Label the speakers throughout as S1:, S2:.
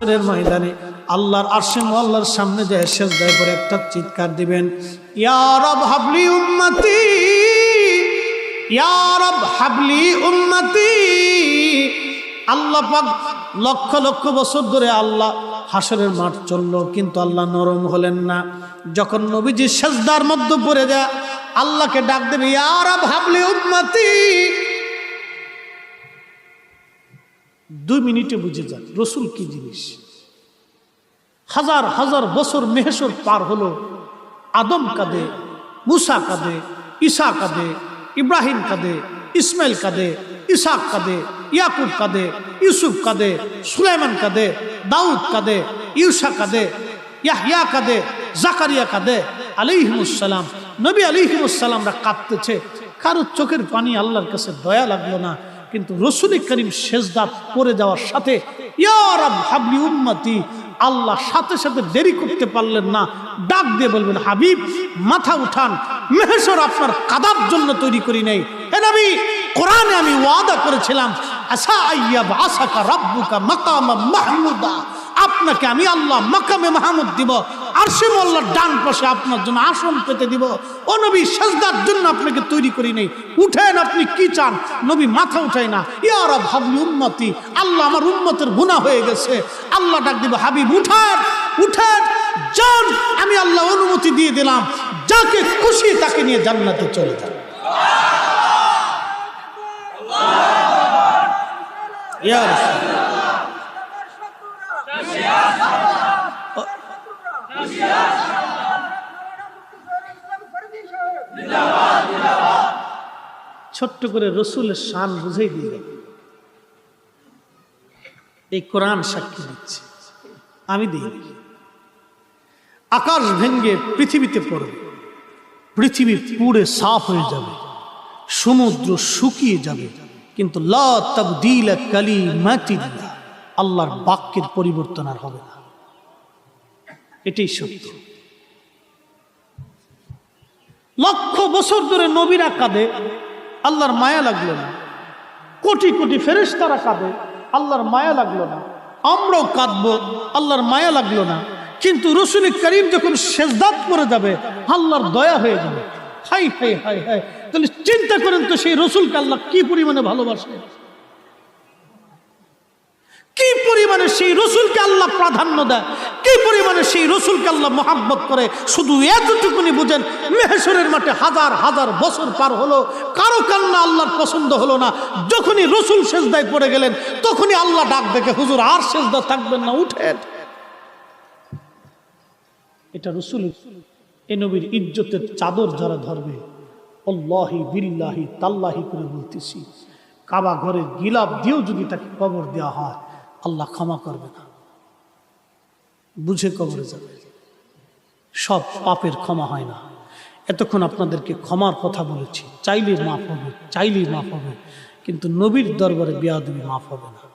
S1: এর ময়দানে আল্লাহর আরশে আল্লাহর সামনে যায় শেষ দায় করে একটা চিৎকার দিবেন, ইয়া হাবলি উম্মতি, ইয়া হাবলি উম্মতি। আল্লাহ পাক লক্ষ লক্ষ বছর ধরে আল্লাহ হাসরের মাঠ চলল, কিন্তু আল্লাহ নরম হলেন না। যখন নবীজি সেজদার মধ্যে পড়ে যায়, আল্লাহকে ডাক দেবে, ইয়া রব হাবলি উম্মতি দুই মিনিটে বুঝে যান রসুল কি জিনিস? হাজার হাজার বছর মেহেশর পার হলো, আদম কাঁদে, মুসা কাঁদে, ঈসা কাঁদে, ইব্রাহিম কাঁদে, ইসমাইল কাঁদে ইসাক কাঁদে, ইয়াকুব কাঁদে, ইউসুফ কাঁদে, সুলাইমান কাঁদে, দাউদ কাঁদে ইউসা কাঁদে ইয়াহিয়া কাঁদে, জাকারিয়া কাঁদে আলিহিমুসালাম নবী আলিহিমুসালামরা কাঁদতেছে। কারও চোখের পানি আল্লাহর কাছে দয়া লাগল না। কিন্তু রসুল করিম শেষদা পড়ে যাওয়ার সাথে আল্লাহ সাথে সাথে দেরি করতে পারলেন না। ডাক দিয়ে বলবেন, হাবিব, মাথা উঠান মেহেশ্বর আপনার কাদার জন্য তৈরি করি নাই। হে কোরআনে আমি ওয়াদা করেছিলাম আসা আইয়াব আসাকা রাব্বুকা মাকামা মাহমুদা। আপনাকে আমি আল্লাহ মাকামে মাহমুদ দিব আরশে মোল্লার ডান পাশে আপনার জন্য আসন পেতে দিব। ও নবী, সেজদার জন্য আপনাকে তৈরি করি নেই। উঠেন আপনি কি চান? নবী মাথা উঠায় না। ইয়ারা ভাবলি উন্নতি আল্লাহ আমার উন্মতের গুণা হয়ে গেছে। আল্লাহ ডাক দিব, হাবিব, উঠান, উঠেন, যান। আমি আল্লাহ অনুমতি দিয়ে দিলাম। যাকে খুশি তাকে নিয়ে জান্নাতে চলে যান। ইয়া ছোট্ট করে রসুলের শান বুঝাই দিলেন এই কোরআন সাক্ষী দিচ্ছে। আমি দিই আকাশ ভেঙ্গে পৃথিবীতে পড়বে। পৃথিবী পুড়ে সাফ হয়ে যাবে। সমুদ্র শুকিয়ে যাবে। কিন্তু আল্লাহর বাক্যের পরিবর্তন আর হবে না। এটাই সত্য। লক্ষ বছর ধরে নবীরা কাঁদে। আল্লাহর মায়া লাগল না। কোটি কোটি ফেরেস তারা কাঁদে, আল্লাহর মায়া লাগল না। আমরাও কাঁদব, আল্লাহর মায়া লাগল না। কিন্তু রসুল করিম যখন শেষদাত করে যাবে, আল্লাহর দয়া হয়ে যাবে। হাই হাই হাই হাই। তাহলে চিন্তা করেন তো সেই রসুলকে আল্লাহ কি পরিমাণে ভালোবাসে? কি পরিমাণে সেই রসুলকে আল্লাহ প্রাধান্য দেয়? কি পরিমাণে সেই রসুলকে আল্লাহ মোহাব্বত করে? শুধু এতটুকুনি বুঝেন মেহেশ্বরের মাঠে হাজার হাজার বছর পার হলো, কারও কান্না আল্লাহর পছন্দ হলো না। যখনই রসুল সেজদায় পড়ে গেলেন, তখনই আল্লাহ ডাক দেখে, হুজুর, আর সেজদা থাকবেন না, উঠেন। এটা রসুল, এ নবীর ইজ্জতের চাদর যারা ধরবে, অল্লাহি বিল্লাহি তাল্লাহি করে বলতেছি। কাবা ঘরের গিলাপ দিয়েও যদি তাকে কবর দেওয়া হয় আল্লাহ ক্ষমা করবে। না বুঝে কবরে যাবে। সব পাপের ক্ষমা হয় না। এতক্ষণ আপনাদেরকে ক্ষমার কথা বলেছি। চাইলে মাফ হবে, চাইলেই মাফ হবে। কিন্তু নবীর দরবারে বেয়াদবি মাফ হবে না।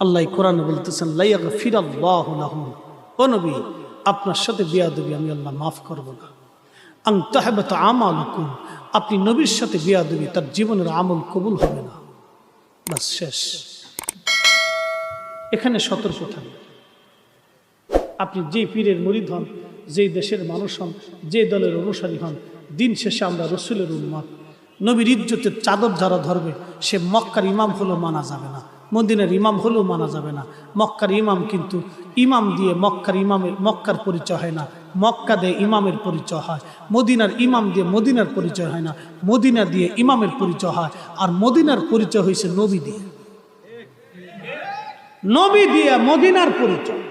S1: আল্লাহ কোরআন বলতেছেন লাইয়া ফিরাল্লাহ ও নবী, আপনার সাথে বেয়াদবি আমি আল্লাহ মাফ করব না। আং আমাল হুকুম আপনি নবীর সাথে বেয়াদবি, তার জীবনের আমল কবুল হবে না। বাস শেষ। এখানে সতর্ক থাকবে আপনি যে পীরের মরিদ হন যেই দেশের মানুষ হন, যে দলের অনুসারী হন, দিন শেষে আমরা রসুলের উন্মত নবীর ইজ্জতের চাদর যারা ধরবে, সে মক্কার ইমাম হলেও মানা যাবে না, মদিনের ইমাম হলেও মানা যাবে না। মক্কার ইমাম কিন্তু ইমাম দিয়ে মক্কার ইমামের, মক্কার পরিচয় হয় না, মক্কা দিয়ে ইমামের পরিচয় হয়, মদিনার ইমাম দিয়ে মদিনার পরিচয় হয় না, মদিনা দিয়ে ইমামের পরিচয় হয়, আর মদিনার পরিচয় হয়েছে নবী দিয়ে। নবী দিয়ে মদিনার পরিচয়।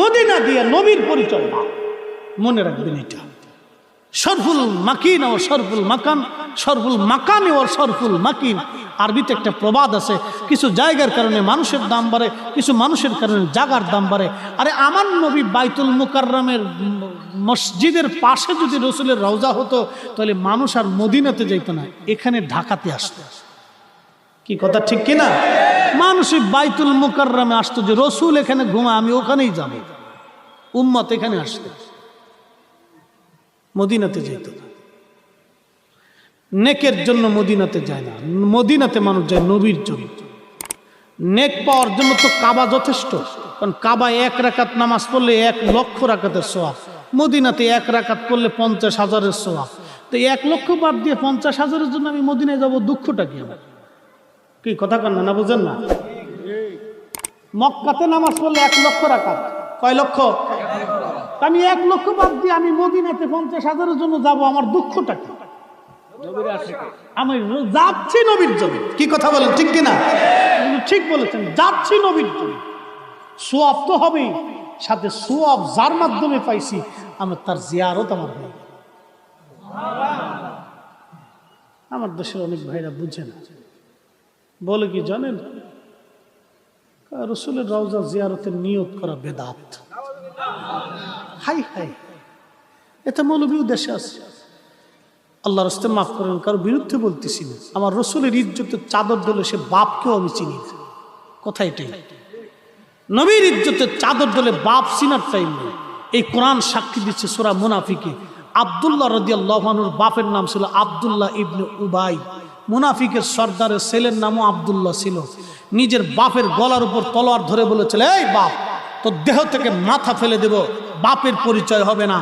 S1: মদিনা দিয়ে নবীর পরিচয় না মনে রাখবেন এটা। সরফুল মাকিন ও সরফুল মাকান সরফুল মাকানে ও সরফুল মাকিন। আরবিতে একটা প্রবাদ আছে, কিছু জায়গার কারণে মানুষের দাম বাড়ে, কিছু মানুষের কারণে জাগার দাম বাড়ে। আরে আমার নবী বাইতুল মুকাররমের মসজিদের পাশে যদি রসুলের রওজা হতো, তাহলে মানুষ আর মদিনাতে যেত না, এখানে ঢাকাতে আসতো। কি কথা ঠিক কিনা? মানুষ ওই বাইতুল মুকাররমে আসতো যে রসুল এখানে ঘুমা আমি ওখানেই যাব। উম্মত এখানে আসতো। মদিনাতে যেত। নেকের জন্য মদিনাতে যায় না। মদিনাতে মানুষ যায় নবীর জন্য। নেক পাওয়ার জন্য তো কাবা যথেষ্ট। কারণ কাবায় এক রাকাত নামাজ পড়লে এক লক্ষ রাকাতের সোয়াব মদিনাতে এক রাকাত পড়লে পঞ্চাশ হাজারের সোয়াব তো এক লক্ষ বাদ দিয়ে পঞ্চাশ হাজারের জন্য আমি মদিনায় যাব, দুঃখটা কি আমার? কি, কথা কন না বুঝেন না? মক্কাতে নামাজ পড়লে এক লক্ষ রাকাত। কয় লক্ষ? আমি এক লক্ষ বাদ দিয়ে আমি মদিনাতে পঞ্চাশ হাজারের জন্য যাব, আমার দুঃখটা কি? আমি যাচ্ছি নবীর জন্য কি কথা বলেন, ঠিক কিনা? ঠিক বলেছেন, যাচ্ছি নবীর জন্য সোয়াব তো হবেই, সাথে সোয়াব যার মাধ্যমে পাইছি আমার তার জিয়ারত আমার হয়ে আমার দেশের অনেক ভাইরা বুঝে না। বলে কি জানেন? রসুলের রওজা জিয়ারতের নিয়ত করা বেদাত। হাই হাই। এটা মৌলবীও দেশে আছে। আল্লাহ রস্তে মাফ করেন, কারও বিরুদ্ধে বলতেছি না। আমার রসুলের ইজ্জতের চাদর দলে সে বাপকেও আমি চিনি কথা এটাই। নবীর ইজ্জতের চাদর দলে বাপ চিনার টাইম নেই। এই কোরআন সাক্ষী দিচ্ছে সোরা মুনাফিকে। আবদুল্লাহ রদিয়াল্লাহানুর বাপের নাম ছিল আবদুল্লাহ ইবনে উবাই। মুনাফিকের সর্দারের ছেলের নামও আবদুল্লাহ ছিল। নিজের বাপের গলার উপর তলোয়ার ধরে বলেছিল, এই বাপ, তোর দেহ থেকে মাথা ফেলে দেব, বাপের পরিচয় হবে না।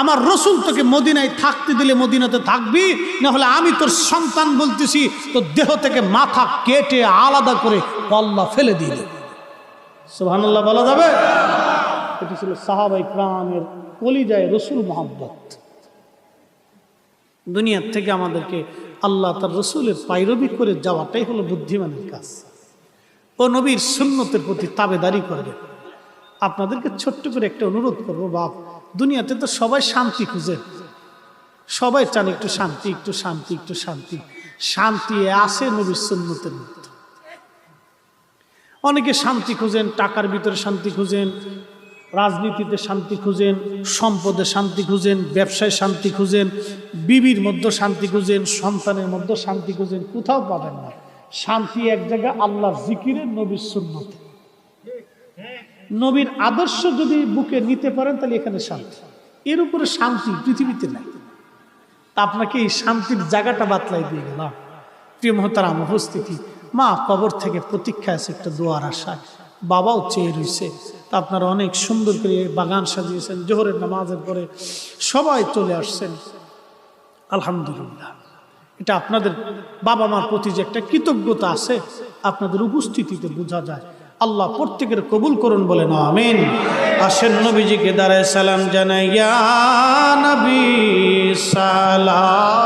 S1: আমার রসুল তোকে মদিনায় থাকতে দিলে মদিনাতে থাকবি না হলে আমি তোর সন্তান বলতেছি, তোর দেহ থেকে মাথা কেটে আলাদা করে পল্লা ফেলে দিলে সুবহানাল্লাহ, বলা যাবে? এটি ছিল সাহাবাই ক্রামের কলিজায় রসুল মোহাম্মত দুনিয়ার থেকে আমাদেরকে আল্লাহ তার রসুলের পাইরবি করে যাওয়াটাই হলো বুদ্ধিমানের কাজ। ও নবীর সুন্নতের প্রতি তাবেদারি করবেন আপনাদেরকে ছোট্ট করে একটা অনুরোধ করব, বাপ, দুনিয়াতে তো সবাই শান্তি খুঁজে। সবাই চান একটু শান্তি একটু শান্তি একটু শান্তি। শান্তি আসে নবীর সুন্নতের মধ্যে। অনেকে শান্তি খুঁজেন, টাকার ভিতরে শান্তি খুঁজেন রাজনীতিতে শান্তি খুঁজেন, সম্পদে শান্তি খুঁজেন, ব্যবসায় শান্তি খুঁজেন, বিবির মধ্যে শান্তি খুঁজেন, সন্তানের মধ্যে শান্তি খুঁজেন, কোথাও পাবেন না। শান্তি এক জায়গায় আল্লাহর জিকিরের নবীর সুন্নতে। নবীর আদর্শ যদি বুকে নিতে পারেন, তাহলে এখানে শান্তি। এর উপরে শান্তি পৃথিবীতে নাই। তা আপনাকে এই শান্তির জায়গাটা বাতলাই দিয়ে গেলাম। প্রিয় মহতারাম, উপস্থিতি। মা, কবর থেকে প্রতীক্ষা আছে, একটা দোয়ার আশায়। বাবাও চেয়ে রয়েছে তা আপনারা অনেক সুন্দর করে বাগান সাজিয়েছেন, জোহরের নামাজের পরে সবাই চলে আসছেন। আলহামদুলিল্লাহ। এটা আপনাদের বাবা মার প্রতি যে একটা কৃতজ্ঞতা আছে, আপনাদের উপস্থিতিতে বোঝা যায়। আল্লাহ প্রত্যেকের কবুল করুন বলে না আমিন। আসেন নবীজিকে দাঁড়ায় সালাম জানাই সালাম